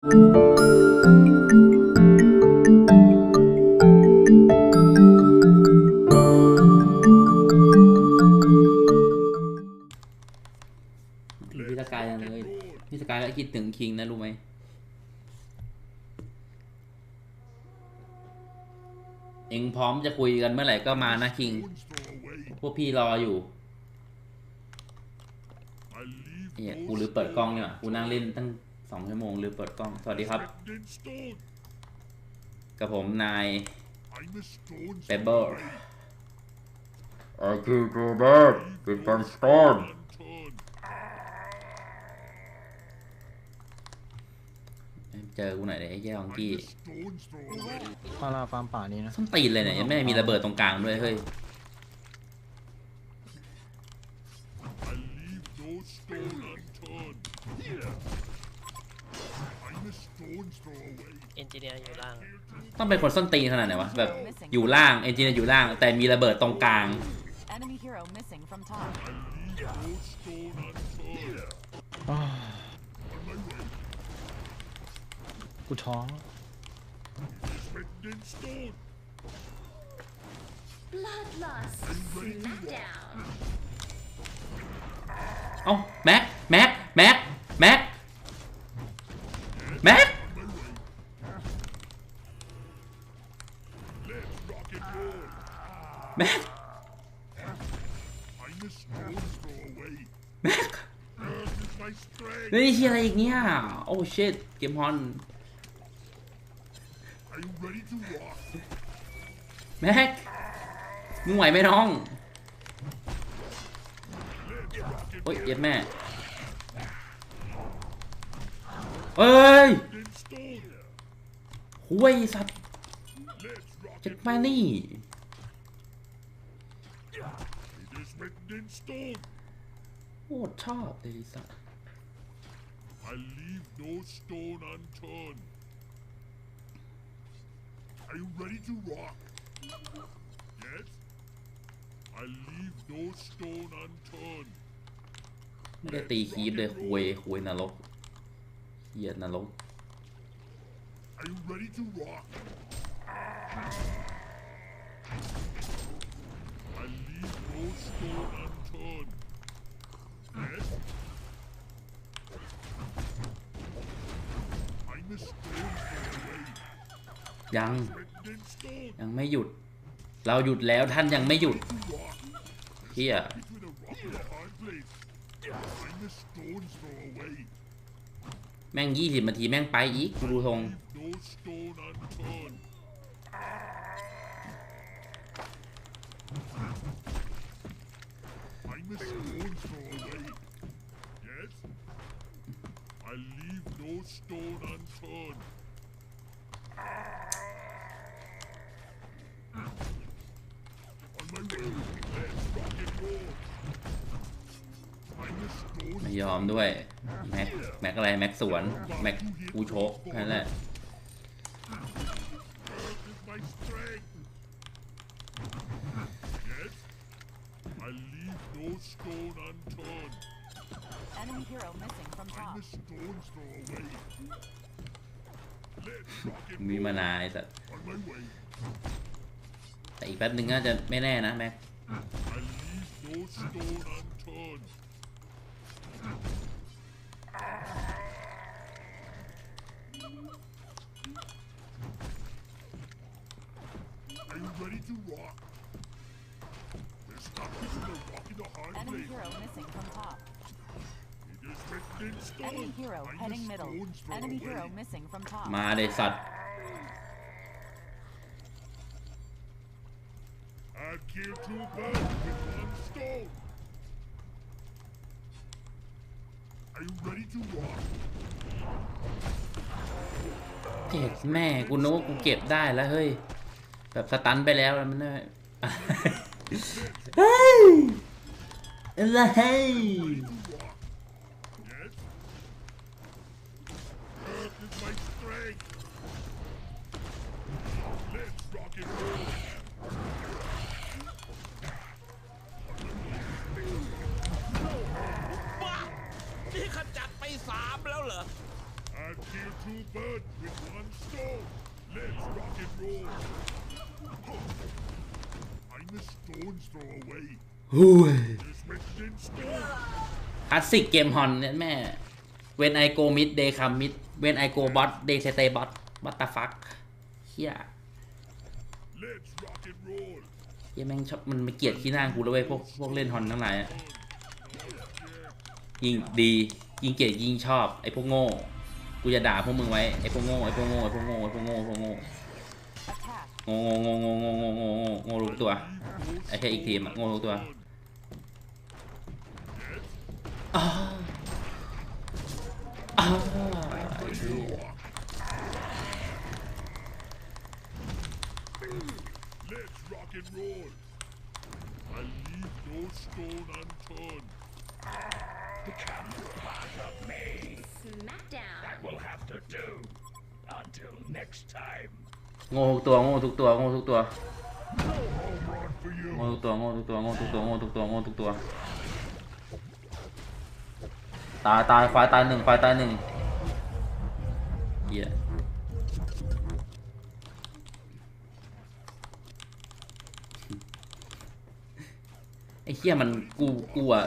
พี่สกายยังเลยพี่สกายก็คิดถึงคิงนะรู้ไหมเองพร้อมจะคุยกันเมื่อไหร่ก็มานะคิง พวกพี่รออยู่เนี่ยกูลืมเปิดกล้องเนี่ยกูนั่งเล่นตั้ง สองชั่วโมงลืมเปิดกล้อง สวัสดีครับ กับผมนายเปเบอร์ I keep you back with my stone. เจอกูหน่อยเลยไอ้แย่องกี้ฟาราฟาร์มป่านี้นะส้นตีนเลยเนี่ยยังไม่มีระเบิดตรงกลางด้วยเฮ้ย เอนจิเนียร์อยู่ล่าง ต้องเป็นคนส้นตีนขนาดไหนวะ แบบอยู่ล่างเอนจิเนียร์อยู่ล่าง แต่มีระเบิดตรงกลาง Enemy hero missing from top. Leave no stone unturned. อ้าวกูท้อง Written in stone. Bloodlust. Smackdown. เอ้าแม็กแม็กแม็กแม็ก แม็กแม็กแม็กนี่เฮียอะไรอีกเนี่ย โอ้ชิตเกมฮอนแม็กมึงไหวไหมน้อง โอ้ยเย็ดแม่ เอ้ย in stone. ห่วยสัตว์ Let's rock จัด and มานี่ It is written in stone. โคตรชอบเลยไอ้สัตว์ I leave no stone unturned. Are you ready to rock? Yes? I leave no stone unturned. ไม่ได้ตีคีบเลยคุยคุยนรก เหยียดนรกยัง ยังไม่หยุด เราหยุดแล้วท่านยังไม่หยุดเฮีย แม่งยี่สิบนาทีแม่งไปอีกดูทรง ไม่ยอมด้วย แม็กแม็กอะไร แม็กสวน แม็กกูโชกแค่นั้นแหละมีมานาไอ้ต่แต่อีกแป๊บหนึ่งน่าจะไม่แน่นะแม็ก ready to rock? There's not between a rock and a hard Enemy place. hero missing from top. It is written in stone. Enemy hero I'm a heading middle. stone's throw Enemy away. hero missing from top. มาเดสัตว์ I kill two birds with one stone. Are you ready to rock? เจ็ดแม่กูนึกว่ากูเก็บได้แล้วเฮ้ย แบบสตันไปแล้วแล้วมันได้เฮ้ยอะไร Yes? Earth is my strength. Let's rock and roll. นี่ขจัดไปสามแล้วเหรอ I kill two birds with one stone. Let's rock and roll. I'm a stone's throw away. หูยคลาสสิกเกมฮอนเนี่ยแม่ when I go mid they come mid when I go bot they stay bot what the fuck เฮียเฮียแม่งชอบมันไม่เกลียดขี้หน้ากูแล้วเว้ยพวกพวกเล่นฮอนทั้งหลายอะยิ่งดียิ่งเกลียดยิ่งชอบไอพวกโง่กูจะด่าพวกมึงไว้ไอพวกโง่ไอพวกโง่ไอพวกโง่ไอพวกโง่ไอพวกโง่โง่โง่โง่โง่โง่โง่โง่โง่โง่ทุก ตัวไอ้แค่อีกทีมันโง่ทุกตัวโง่ทุกตัวโง่ทุกตัวโง่ทุกตัว โง่ทุกตัวโง่ทุกตัวโง่ทุกตัวโง่ทุกตัวโง่ทุกตัว ตายตายควายตายหนึ่งควายตายหนึ่งเหี้ยไอ้เหี้ยมันกูกูอะ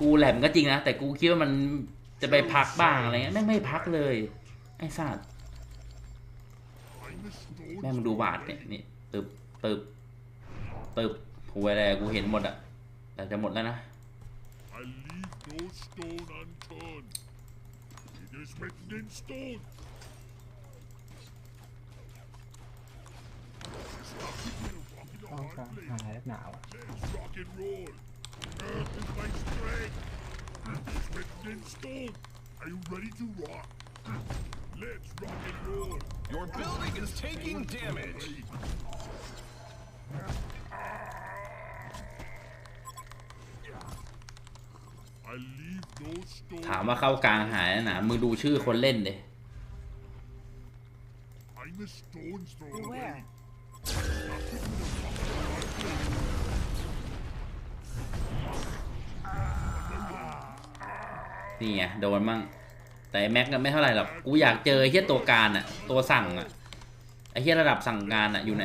กูแหลมก็จริงนะ แต่กูคิดว่ามันจะไปพักบ้างอะไรเงี้ยแม่งไม่พักเลย ไอ้สัตว์แม่งมึงดูบาทเนี่ยนี่ตึบ ตึบตึบหัวอะไรกูเห็นหมดอะแต่จะหมดแล้วนะต้องการหายหนาวอะ ถามว่าเข้ากลางหายนะมึงดูชื่อคนเล่นเด I'm a stone's throw Beware. away. Stop keeping a rock in a hard place. นี่ไงโดนมั่ง แต่ไอ้แม็กก็ไม่เท่าไหร่หรอก กูอยากเจอไอ้เฮียตัวการอะตัวสั่งอะไอ้เฮียระดับสั่งงานอะอยู่ไหน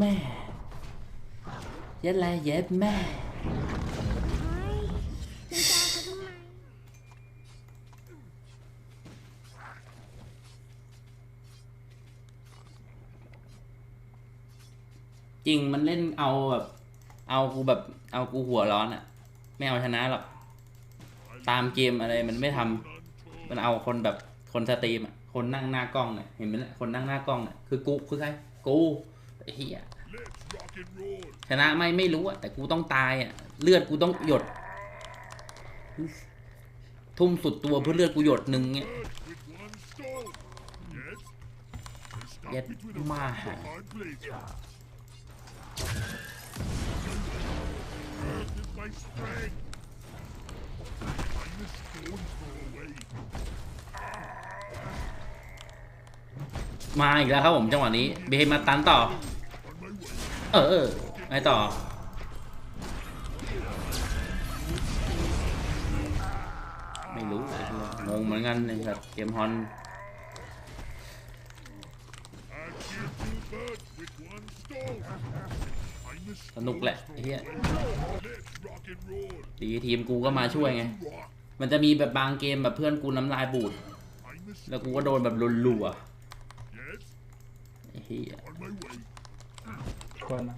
แม่ย็ดไรเย็ดแม่จริงมันเล่นเอาแบบ เอากูแบบเอากูหัวร้อนอะไม่เอาชนะหรอกตามเกมอะไรมันไม่ทำมันเอาคนแบบคนสตรีมอะคนนั่งหน้ากล้องเนี่ยเห็นไหมล่ะคนนั่งหน้ากล้องเนี่ยคือกูคือใครกูไอ้เหี้ย ชนะไม่ไม่รู้อะแต่กูต้องตายอะเลือดกูต้องหยด ทุ่มสุดตัวเพื่อเลือดกูหยดหนึ่งเงี้ยเย็ดมาหามาอีกแล้วครับผมจังหวะนี้เบมาตันต่อ เออไงต่อ ไม่รู้งงเหมือนกันเลยครับเกมฮอนสนุกแหละไอ้เหี้ยดีทีมกูก็มาช่วยไง มันจะมีแบบบางเกมแบบเพื่อนกูน้ำลายบูด แล้วกูก็โดนแบบรัว Yes. ๆไอ้เหี้ย Ладно.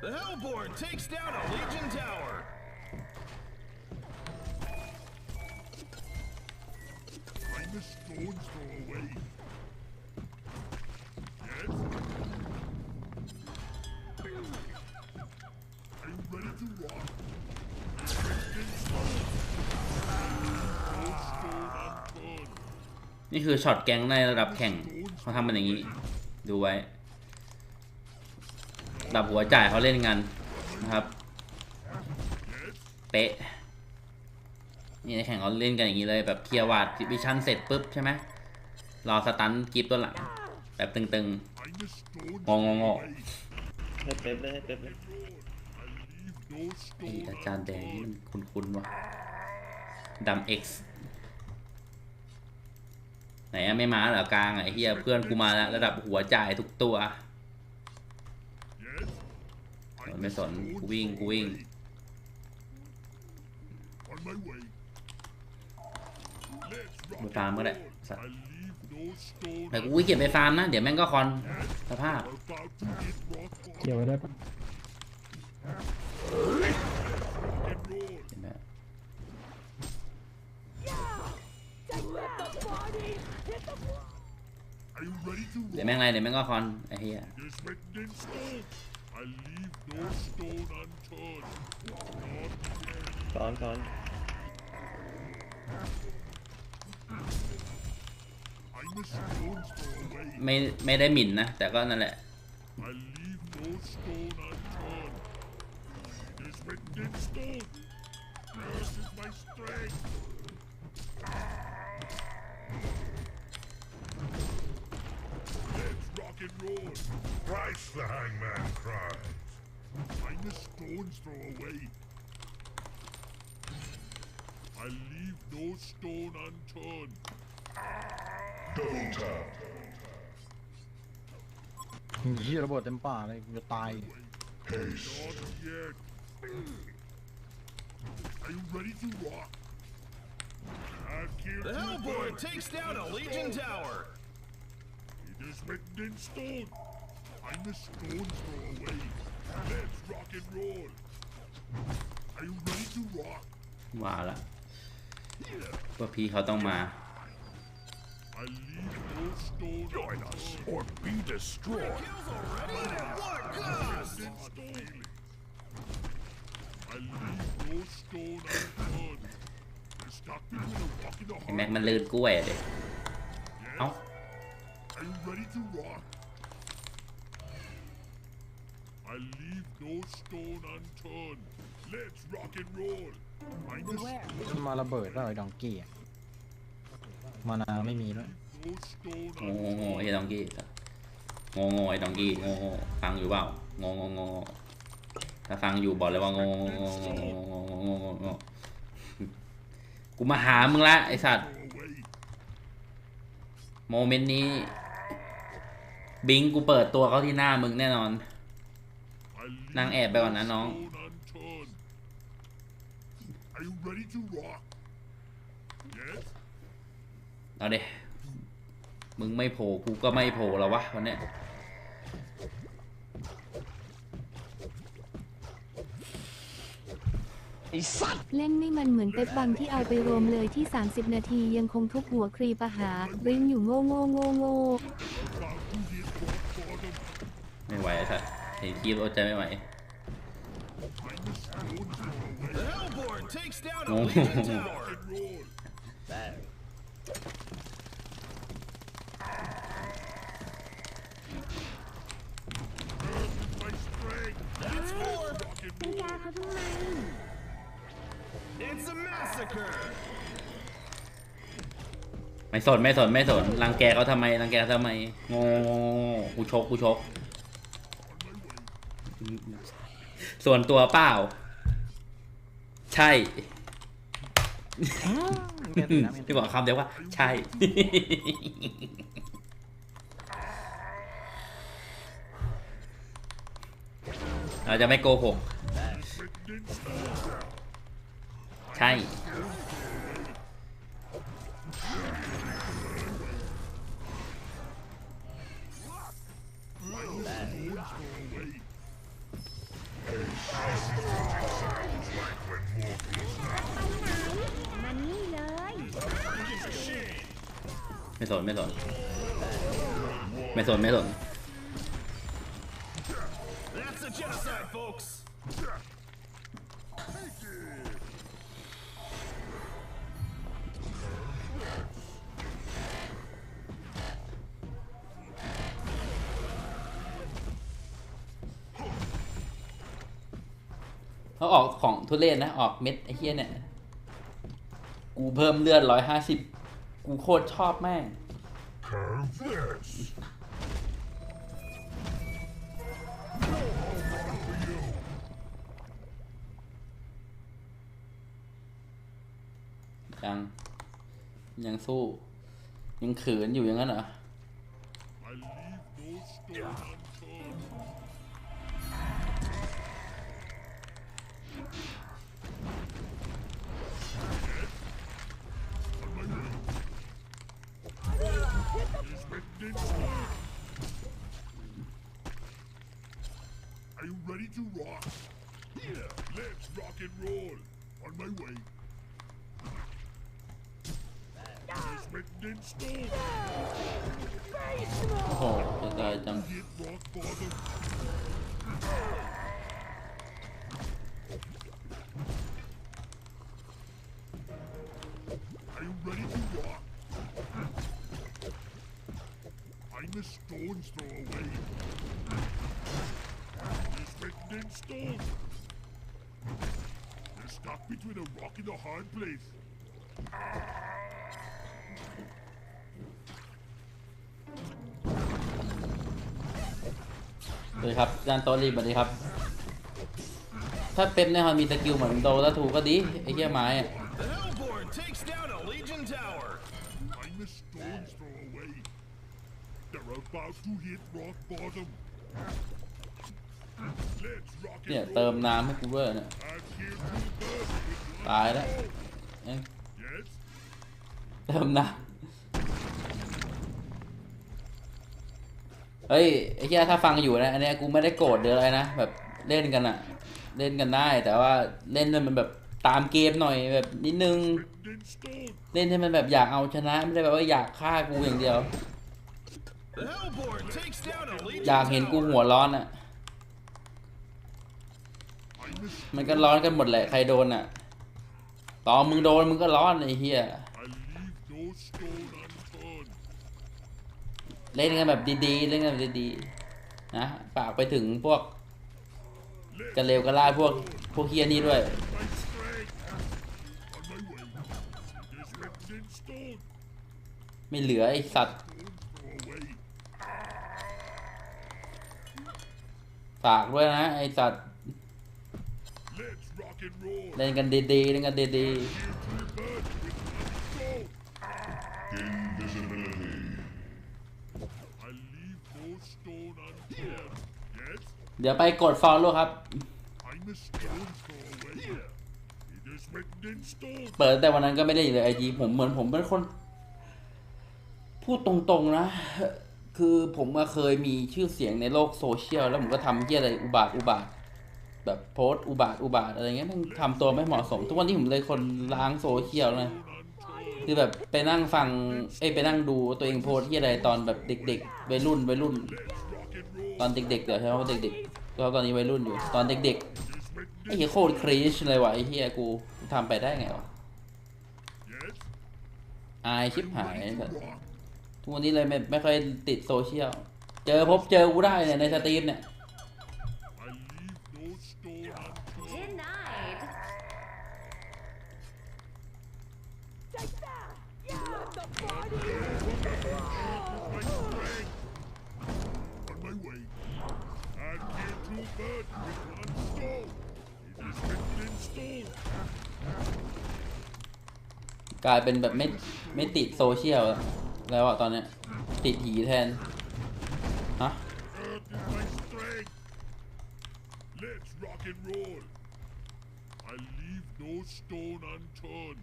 The Hellborn takes down a Legion tower. นี่คือช็อตแกงในระดับแข่ง เขาทำมันอย่างนี้ ดูไว้ระดับหัวจ่ายเขาเล่นกันนะครับ เป๊ะ นี่ในแข่งเขาเล่นกันอย่างนี้เลย แบบเคลียร์วาดวิชั่นเสร็จปุ๊บใช่ไหมรอสตันกีบตัวหลัง แบบตึง I'm the stone's Ngon, ngon, throw ngon. away. ให้เป๊ปเลยให้เป๊ปเลย I leave no ๆไอ้ stone อาจารย์แดงนี่มัน unturned. คุ้นๆว่ะดำเอ็กซ์ ไหนอะไม่มาเหรอกลางไอ้เฮียเพื่อนกูมาแล้วระดับหัวจ่ายทุกตัวมันไม่สนกูวิ่งกูวิ่งไปฟาร์มก็ได้สัตว์แต่กูเกียไปฟาร์มนะ เดี๋ยวแม่งก็คอนสภาพ เกี่ยวไว้ได้ปะ and roll. เห็นไหม Are you ready to เดี๋ยว rock? แม่งอะไรเดี๋ยวแม่งก็คอนไอ้เฮีย It is written in stone. I leave no stone unturned. Not yet. ซ้อนซ้อน I'm the stone's throw away. ไม่ไม่ได้หมิ่นนะ แต่ก็นั่นแหละ and roll. Thrice the hangman cries. I'm the stone's throw away. I leave no stone unturned. Double tap. เฮียระเบิดเต็มป่าเลยกูจะตาย Haste. Not yet. Are you ready to rock? I've killed The two Hellborn birds takes with down a one Legion stone. tower. It is written in stone. I'm the stone's throw away. Let's rock and roll. Are you ready to rock? ว่าละว่าพี่เขาต้องมา I leave no stone Join us Or be destroyed. Kills already? What cost? in stone. I leave no stone unturned. You're stuck between a rock and a ไอ้แม็ก hard มันลื่นกล้วยอะเด็ Yes? เอ้า Are you ready to rock? I leave no stone unturned. Let's rock and roll. มันมาระเบิดเปล่าไอ้ดองกี้มานาไม่มีแล้วยโง่โงงไอ้ดองกี้โงงไอ้ดองกี้งงฟังอยู่เปล่าโงงงถ้าฟังอยู่บอกเลยว่างงงงง่โง่โงงงงกูมาหามึงละไอ้สัตว์ โมเมนต์นี้ บิงกูเปิดตัวเขาที่หน้ามึงแน่นอนนั่งแอบไปก่อนนะน้อง เอาเดมึงไม่โผล่กูก็ไม่โผล่แล้ววะวันนี้เล่นนี่มันเหมือนเป๊ปบังที่เอาไปรวมเลยที่ 30 นาทียังคงทุบหัวครีปะหาริ้นอยู่โง่โง่โง่โง่ About to hit rock bottom. ไม่ไหวสัตว์เห็นกีบอดใจไม่ไหวโอ้โปไม่สนไม่สนไม่สนรังแกเขาทำไมรังแกทำไมโง่กูชกกูชก ส่วนตัวเปล่า ใช่เมียตีนะเมียตีที่บอกคำเดียวว่า ใช่ เราจะไม่โกหก ไม่สนไม่สนไม่สนไม่สนเขาออกของทุเรศนะ ออกเม็ดไอ้เหี้ยเนี่ย กูเพิ่มเลือดร้อยห้าสิบ กูโคตรชอบแม่ง ยังยังสู้ ยังขืนอยู่อย่างนั้นเหรอ to rock. Yeah, let's rock and roll. On my way. It's written in stone. Oh. It's written in stone. You're stuck between a rock and a hard place. สวัสดีครับจานโตรีสวัสดีครับ ถ้าเป๊ปเนี่ยมันมีสกิลเหมือนโดแล้วถูกก็ดีไอ้เหี้ยไม้อะ The Hellborn takes down a Legion tower. I'm a stone's throw away. They're about to hit rock bottom. Let's rock เนี่ย and เติม roll. น้ำให้กูเวอร์เนี่ย I'm here to burn with ตายแล้วเอ้ย Yes? เติมน้ำเฮ้ยไอ้เหี้ยถ้าฟังอยู่นะอันเนี้ยกูไม่ได้โกรธหรืออะไรนะแบบเล่นกันอะเล่นกันได้ แต่ว่าเล่นให้มันแบบตามเกมหน่อยแบบนิดนึง In stone. เล่นให้มันแบบอยากเอาชนะไม่ได้แบบว่าอยากฆ่ากูอย่างเดียว The Hellborn takes down a Legion อยากเห็นกู tower. หัวร้อนอะ I'm a มันก็ร้อนกันหมดแหละใครโดนอะตอนมึงโดนมึงก็ร้อนไอ้เหี้ยเล่นกันแบบดีๆเล่นกันแบบดีๆนะฝากไปถึงพวกกระเลวกระลาพวกพวกเฮียนี่ด้วยไม่เหลือไอสัตว์ฝากด้วยนะไอสัตว์ Let's rock and roll. เล่นกันดีๆเล่นกันดีๆเดี๋ยวไปกด follow ครับ เปิดแต่วันนั้นก็ไม่ได้เลยไอจีผมเหมือนผมเป็นคน พูดตรงๆนะ คือผมมาเคยมีชื่อเสียงในโลกโซเชียล แล้วผมก็ทำเหี้ยอะไรอุบาทอุบาท แบบโพสอุบาทอุบาทอะไรเงี้ยมันทำตัวไม่เหมาะสม ทุกวันนี้ผมเลยคนล้างโซเชียลนะ Unturned. คือแบบไปนั่งฟังเอ้ไปนั่งดูตัวเองโพสที่อะไรตอนแบบเด็กๆวัยรุ่นวัยรุ่น ตอนเด็กๆเดี๋ยวใช่ไหมว่าเด็กๆก็ตอนนี้วัยรุ่นอยู่ ตอนเด็กๆไอ้เหี้ยโคตรครีชเลยวะไอ้เหี้ยกูทำไปได้ไงวะอายชิบหายทุกวันนี้เลยไม่ไม่ค่อยติดโซเชียล เจอพบเจอกูได้เนี่ยในสตรีมเนี่ย กลายเป็นแบบไม่ไม่ติดโซเชียลแล้วอะตอนเนี้ยติดหีแทน ฮะ Earth is my strength. Let's rock and roll. I leave no stone unturned.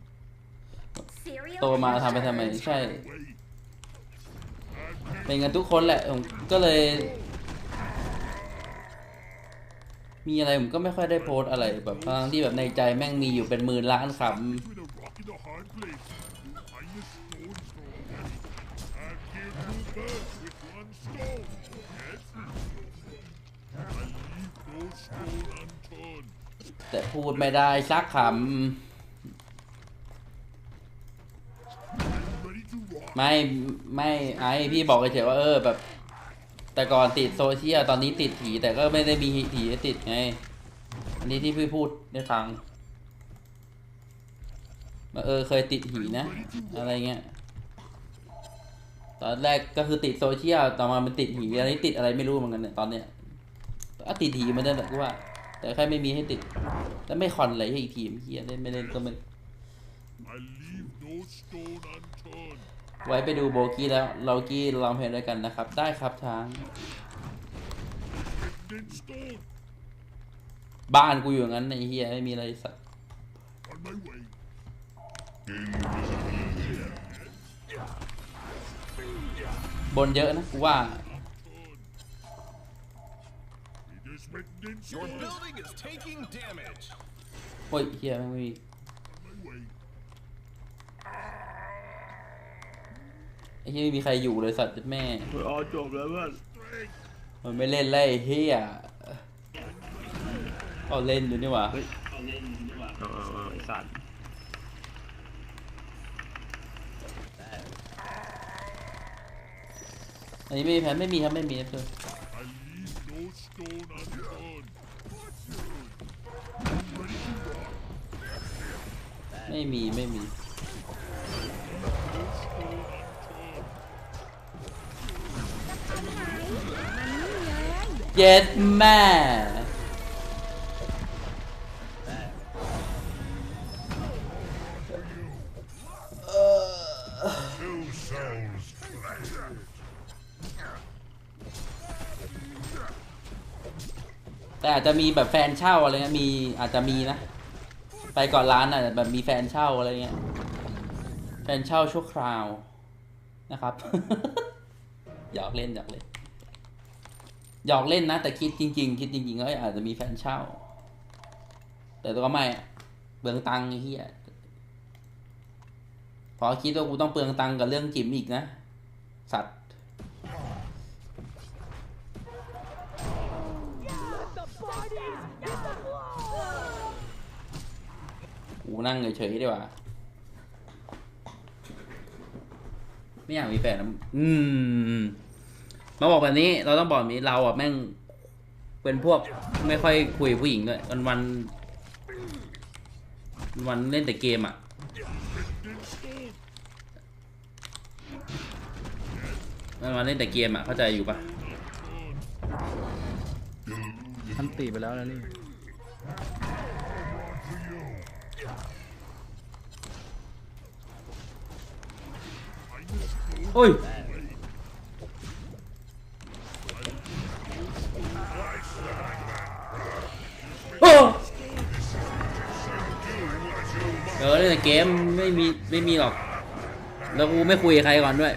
Serial โตมาทำไปทำไมใช่ Away. I'm เป็นกันทุกคนแหละผมก็เลย มีอะไรผมก็ไม่ค่อยได้โพสต์อะไรแบบทั้งที่แบบในใจแม่งมีอยู่เป็นหมื่นล้านค between a rock and a hard place. I'm a stone's throw away. first with one stone. Yes? I leave no stone unturned. แต่พูดไม่ได้สักค Ready to rock. ำไม่ไม่ไอพี่บอกเฉยๆว่าเออแบบ แต่ก่อนติดโซเชียลตอนนี้ติดผีแต่ก็ไม่ได้มีผีให้ติดไง อันนี้ที่พี่พูดในทาง ว่าเออเคยติดผีนะ อะไรเงี้ย ตอนแรกก็คือติดโซเชียล ต่อมามันติดผีอันนี้ติดอะไรไม่รู้เหมือนกันเนี่ยตอนเนี้ยก็ติดผีมันนั่นแหละกูว่า แต่แค่ไม่มีให้ติด แล้วไม่คอนอะไรให้อีกทีมเฮียเล่นไม่เล่นก็ไม่ no ไว้ไปดูโบกี้แล้ว เรากี้ลองเพลงด้วยกันนะครับ ได้ครับทางบ้านกูอยู่งั้นไอ้เฮียไม่มีอะไรสัก บนเยอะนะกูว่า It is written in Your stone. building is taking damage. โอ้ยเฮียไม่มี On my way. ไอ้เฮียไม่มีใครอยู่เลยสัตว์แม่อ๋อจบแล้วเพื่อน Strength. มันไม่เล่นไล่เฮียเอาเล่นอยู่นี่หว่าเฮ้ยเอาเอาเอาไอ้สัตว์ อันนี้ไม่มีแผนไม่มีครับไม่มีนะเพื่อนไม่มีไม่มีเย็ดแม่ จะมีแบบแฟนเช่าอะไรเงี้ยมีอาจจะมีนะ ไปก่อนร้านอะแบบมีแฟนเช่าอะไรเงี้ยแฟนเช่าชั่วคราวนะครับ หยอกเล่นหยอกเล่นหยอกเล่นนะ แต่คิดจริง ๆ คิดจริงๆก็อาจจะมีแฟนเช่า แต่ตัวก็ไม่เปลืองตังค์ไอ้เหี้ยพอคิดว่ากูต้องเปลืองตังค์กับเรื่องจิมอีกนะ สัตว์ กูนั่งเฉยๆดีกว่าไม่อยากมีแฟนนะอืม มาบอกแบบนี้ เราต้องบอกแบบนี้เราอะแม่ง เป็นพวกไม่ค่อยคุยกับผู้หญิงด้วยวันวันๆวันๆเล่นแต่เกมอะ วันวันๆเล่นแต่เกมอะ เข้าใจอยู่ปะทันตีไปแล้วนะนี่ โอ้ยโอ้เออเล่นแต่เกมไม่มีไม่มีหรอก แล้วกูไม่คุยกับใครก่อนด้วย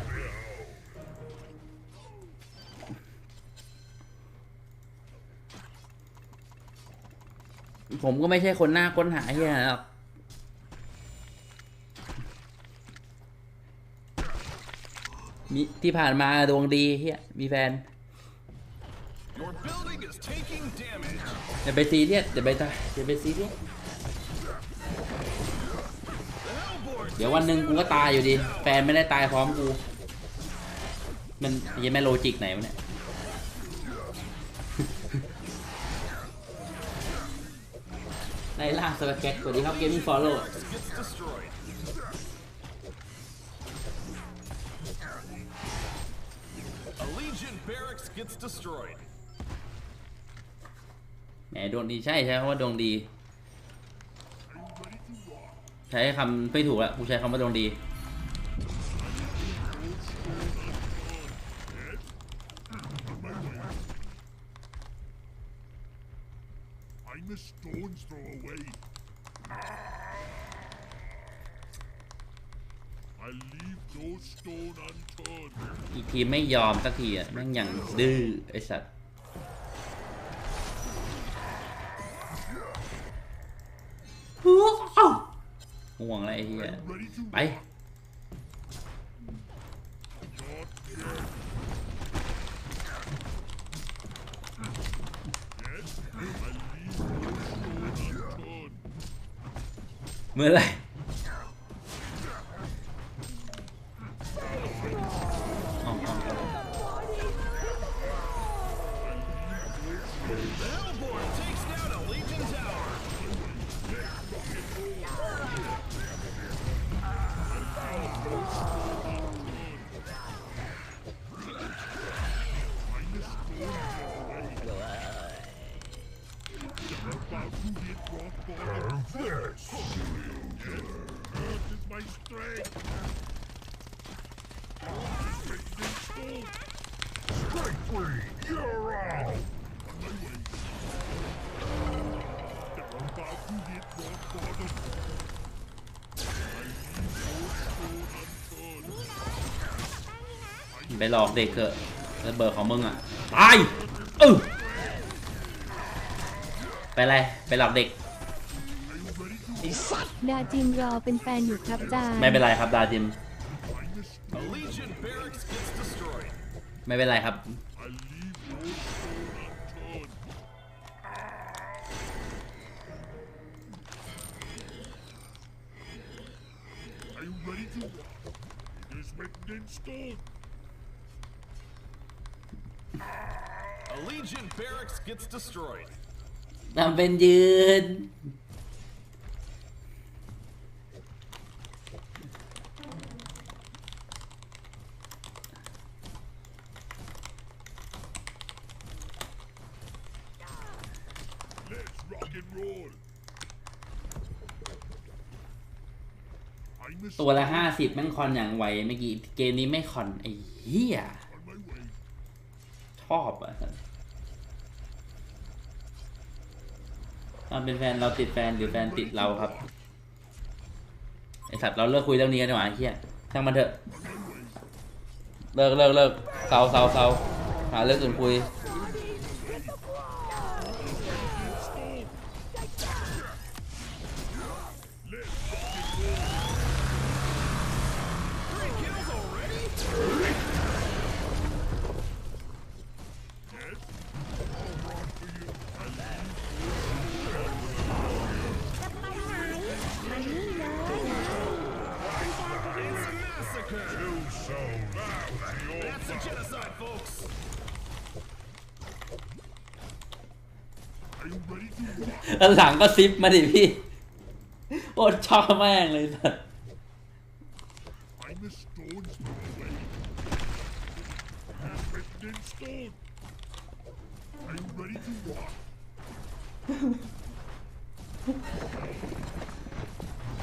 ผมก็ไม่ใช่คนหน้าค้นหาเฮียหรอก มีที่ผ่านมาดวงดีเฮียมีแฟน Your building is taking damage. อย่าไปซีเรียสอย่าไปตายอย่าไปซีเรียสเดี๋ยววันหนึ่งกูก็ตายอยู่ดี แฟนไม่ได้ตายพร้อมกู มันยังไม่โลจิกไหนวะเนี่ยในล่าสวัสดีสวัสดีครับเกมมิ่งฟอลโล่ barracks gets destroyed. แหมดวงดีใช่ใช่คำว่าดวงดี ใช้คำไม่ถูกละกูใช้คำว่าดวงดี ไม่ยอมสักทีอะแม่งอย่างดื้อไอสัตว์ห่วงอะไรไอ้เหี้ยไปเมื่อไร ไปหลอกเด็กเถอะระเบิดของมึงอะตายเออไปอะไรไปหลอกเด็กดาจิมรอเป็นแฟนอยู่ครับจานไม่เป็นไรครับดาจิม A Legion barracks gets destroyed. ไม่เป็นไรครับ I leave no stone unturned. Are you ready to rock? It is written in stone. A Legion barracks gets destroyed. ทำเป็นยืน Let's rock and roll. I'm a ตัวละห้าสิบแม่งคอนอย่างไวเมื่อกี้เกมนี้ไม่คอนไอ้เหี้ย on my way. ชอบอะตอนเป็นแฟนเราติดแฟนหรือแฟนติดเราครับไอสัตว์เราเลิกคุยเรื่องนี้กันดีกว่าไอ้เหี้ยช่างมันเถอะ เลิกเลิกเลิกเซาเซาเซาหาเรื่องอื่นคุย หลังก็ซิปมาดิพี่โคตรชอบแม่งเลยสัตว์ I'm a stone's throw away. It is written in stone. Are you ready to rock?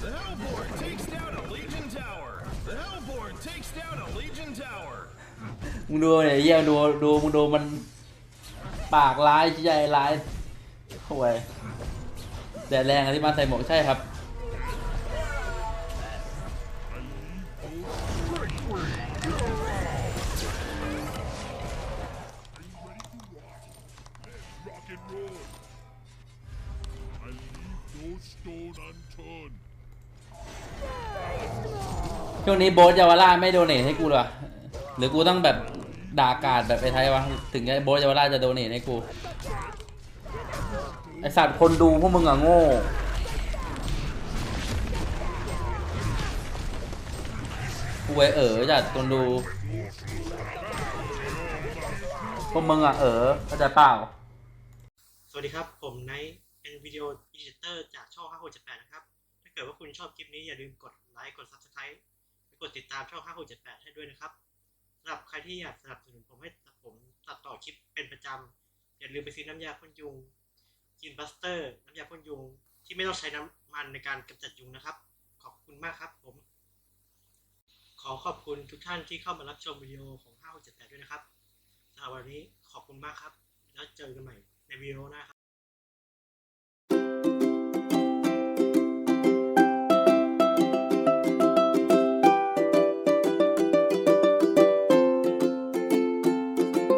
The Hellborn takes down a Legion tower. The Hellborn takes down a Legion tower. มึงดูเนี่ยเยี่ยดูดูมึงดูมันปากร้ายใจร้ายโอ้ย แดดแรงอะที่มาใส่หมวกใช่ครับช่วงนี้โบสเยาวราชไม่โดเนทให้กูเหรอหรือกูต้องแบบด่ากาดแบบไอ้ไทยวะถึงจะโบสเยาวราชจะโดเนทให้กู ไอสัตว์คนดูพวกมึงอะโง่กูไอเอ๋อจัดคนดูพวกมึงอะเอ๋อเข้าใจเปล่า สวัสดีครับ ผมไนท์เป็นวิดีโออีดิเตอร์จากช่อง 5678 นะครับ ถ้าเกิดว่าคุณชอบคลิปนี้อย่าลืมกดไลค์กด Subscribe และกดติดตามช่อง 5678 ให้ด้วยนะครับสำหรับใครที่อยากสนับสนุนผมให้ผมตัดต่อคลิปเป็นประจำอย่าลืมไปซื้อน้ำยาพ่นยุง กินบัสเตอร์ น้ำยาพ่นยุง ที่ไม่ต้องใช้น้ำมันในการกำจัดยุงนะครับ ขอบคุณมากครับผม ขอขอบคุณทุกท่านที่เข้ามารับชมวิดีโอของ5678ด้วยนะครับสำหรับวันนี้ขอบคุณมากครับ แล้วเจอกันใหม่ในวิดีโอหน้าครับ